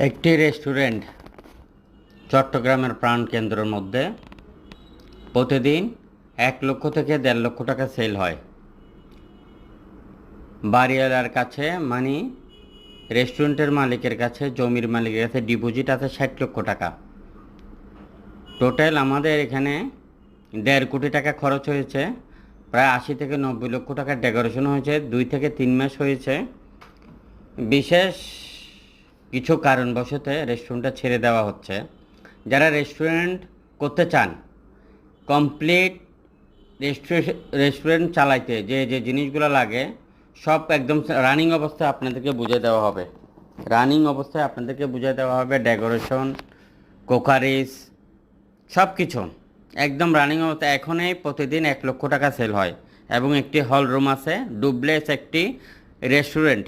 একটি রেস্টুরেন্ট চট্টগ্রামের প্রাণকেন্দ্রের মধ্যে প্রতিদিন এক লক্ষ থেকে দেড় লক্ষ টাকা সেল হয়। বাড়িওয়ালার কাছে মানে রেস্টুরেন্টের মালিকের কাছে, জমির মালিকের কাছে ডিপোজিট আছে ষাট লক্ষ টাকা। টোটাল আমাদের এখানে দেড় কোটি টাকা খরচ হয়েছে, প্রায় আশি থেকে নব্বই লক্ষ টাকার ডেকোরেশন হয়েছে, দুই থেকে তিন মাস হয়েছে। বিশেষ কিছু কারণবশত রেস্টুরেন্টটা ছেড়ে দেওয়া হচ্ছে। যারা রেস্টুরেন্ট করতে চান, কমপ্লিট রেস্টুরেন্ট চালাইতে যে যে জিনিসগুলো লাগে, সব একদম রানিং অবস্থায় আপনাদেরকে বুঝে দেওয়া হবে। রানিং অবস্থায় আপনাদেরকে বুঝে দেওয়া হবে ডেকোরেশন, কোকারিস সব কিছু একদম রানিং অবস্থায় এখনই প্রতিদিন এক লক্ষ টাকা সেল হয় এবং একটি হল রুম আছে ডুবলেস একটি রেস্টুরেন্ট।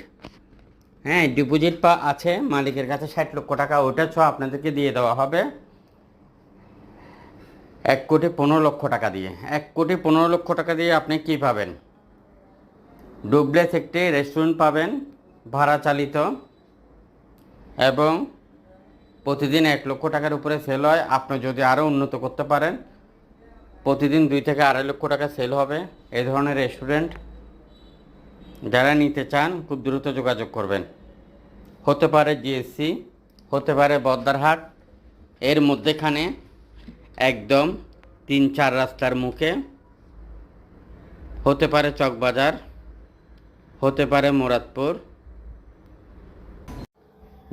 হ্যাঁ ডিপোজিট পা আছে, মালিকের কাছে ষাট লক্ষ টাকা, ওটা ছ আপনাদেরকে দিয়ে দেওয়া হবে। এক কোটি পনেরো লক্ষ টাকা দিয়ে। এক কোটি পনেরো লক্ষ টাকা দিয়ে আপনি কি পাবেন? ডুবলেস একটি রেস্টুরেন্ট পাবেন, ভাড়া চালিত, এবং প্রতিদিন এক লক্ষ টাকার উপরে সেল হয়। আপনি যদি আরও উন্নত করতে পারেন, প্রতিদিন দুই থেকে আড়াই লক্ষ টাকা সেল হবে। এ ধরনের রেস্টুরেন্ট যারা নিতে চান, খুব দ্রুত যোগাযোগ করবেন। হতে পারে জিএসসি হতে পারে বদ্দারহাট এর মধ্যেখানে একদম তিন চার রাস্তার মুখে। হতে পারে চকবাজার, হতে পারে মুরাদপুর।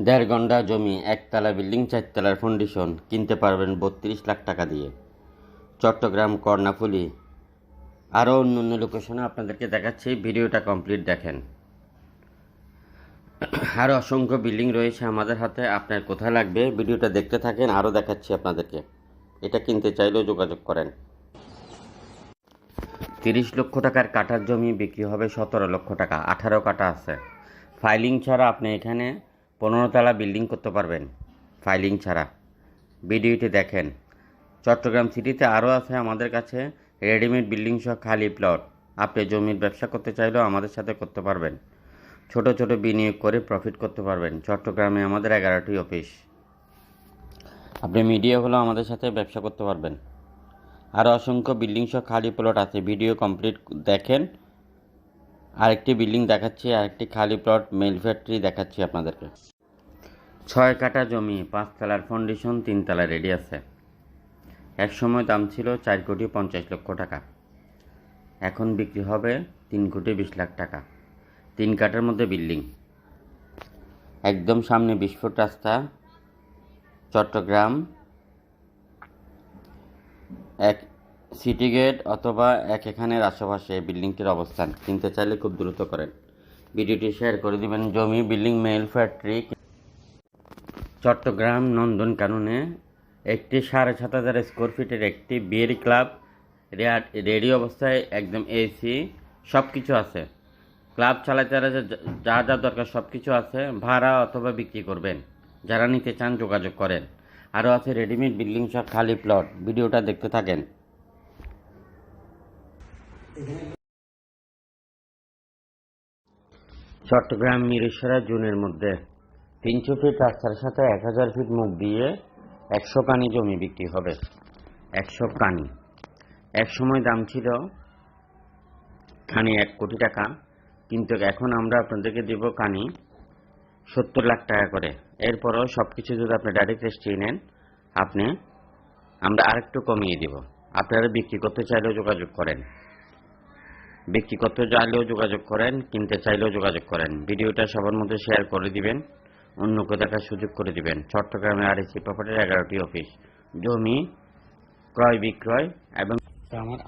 দেড় ঘণ্টা জমি, একতলা বিল্ডিং, চারতলার ফাউন্ডেশন কিনতে পারবেন বত্রিশ লাখ টাকা দিয়ে। চট্টগ্রাম কর্ণাফুলি আরও অন্য অন্য লোকেশনে আপনাদেরকে দেখাচ্ছি, ভিডিওটা কমপ্লিট দেখেন। আরও অসংখ্য বিল্ডিং রয়েছে আমাদের হাতে, আপনার কোথায় লাগবে, ভিডিওটা দেখতে থাকেন আরও দেখাচ্ছি আপনাদেরকে। এটা কিনতে চাইলেও যোগাযোগ করেন। তিরিশ লক্ষ টাকার কাটার জমি বিক্রি হবে সতেরো লক্ষ টাকা, আঠারো কাটা আছে। ফাইলিং ছাড়া আপনি এখানে পনেরো তলা বিল্ডিং করতে পারবেন ফাইলিং ছাড়া। ভিডিওটি দেখেন। চট্টগ্রাম সিটিতে আরও আছে আমাদের কাছে রেডিমেড বিল্ডিং সহ খালি প্লট। আপনি জমির ব্যবসা করতে চাইলেও আমাদের সাথে করতে পারবেন। ছোট ছোট বিনিয়োগ করে প্রফিট করতে পারবেন। চট্টগ্রামে আমাদের এগারোটি অফিস আপনি মিডিয়া হলেও আমাদের সাথে ব্যবসা করতে পারবেন। আরও অসংখ্য বিল্ডিং সহ খালি প্লট আছে। ভিডিও কমপ্লিট দেখেন। আরেকটি বিল্ডিং দেখাচ্ছি, আরেকটি খালি প্লট মেল ফ্যাক্টরি দেখাচ্ছি আপনাদেরকে। ছয় কাটা জমি পাঁচ পাঁচতলার ফাউন্ডেশন তিন তিনতলা রেডি আছে। এক সময় দাম ছিল চার কোটি পঞ্চাশ লক্ষ টাকা। এখন বিক্রি হবে তিন কোটি বিশ লাখ টাকা। তিন কাটার মধ্যে বিল্ডিং। একদম সামনে বিশ ফুট রাস্তা। চট্টগ্রাম। এক সিটি গেট অথবা এক এখানের আশেপাশে বিল্ডিংটির অবস্থান। কিনতে চাইলে খুব দ্রুত করেন। ভিডিওটি শেয়ার করে দিবেন জমি, বিল্ডিং, মেল, ফ্যাক্টরি। চট্টগ্রাম নন্দন কাননে একটি সাড়ে সাত হাজার স্কোয়ার ফিটের একটি বিয়ের ক্লাব রেডি অবস্থায়, একদম এসি সব কিছু আছে। ক্লাব চালাতে যা যা দরকার সব কিছু আছে, ভাড়া অথবা বিক্রি করবেন। যারা নিতে চান যোগাযোগ করেন। আরও আছে রেডিমেড বিল্ডিং সব খালি প্লট ভিডিওটা দেখতে থাকেন। চট্টগ্রাম, মিরেশ্বরা, জুনের মধ্যে। তিনশো ফিট রাস্তার সাথে এক হাজার ফিট মুখ দিয়ে একশো কানি জমি বিক্রি হবে। একশো কানি। এক সময় দাম ছিল কানি এক কোটি টাকা, কিন্তু এখন আমরা আপনাদেরকে দেব কানি সত্তর লাখ টাকা করে। এরপরও সব কিছু যদি আপনি ডাইরেক্ট রেজিস্ট্রি নেন, আপনি, আমরা আরেকটু কমিয়ে দেব। আপনারা বিক্রি করতে চাইলেও যোগাযোগ করেন। বিক্রি করতে চাইলেও যোগাযোগ করেন, কিনতে চাইলেও যোগাযোগ করেন। ভিডিওটা সবার মধ্যে শেয়ার করে দিবেন। অন্যকে দেখার সুযোগ করে দিবেন। চট্টগ্রামে আর এসি প্রপার্টির এগারোটি অফিস জমি ক্রয় বিক্রয় এবং আমার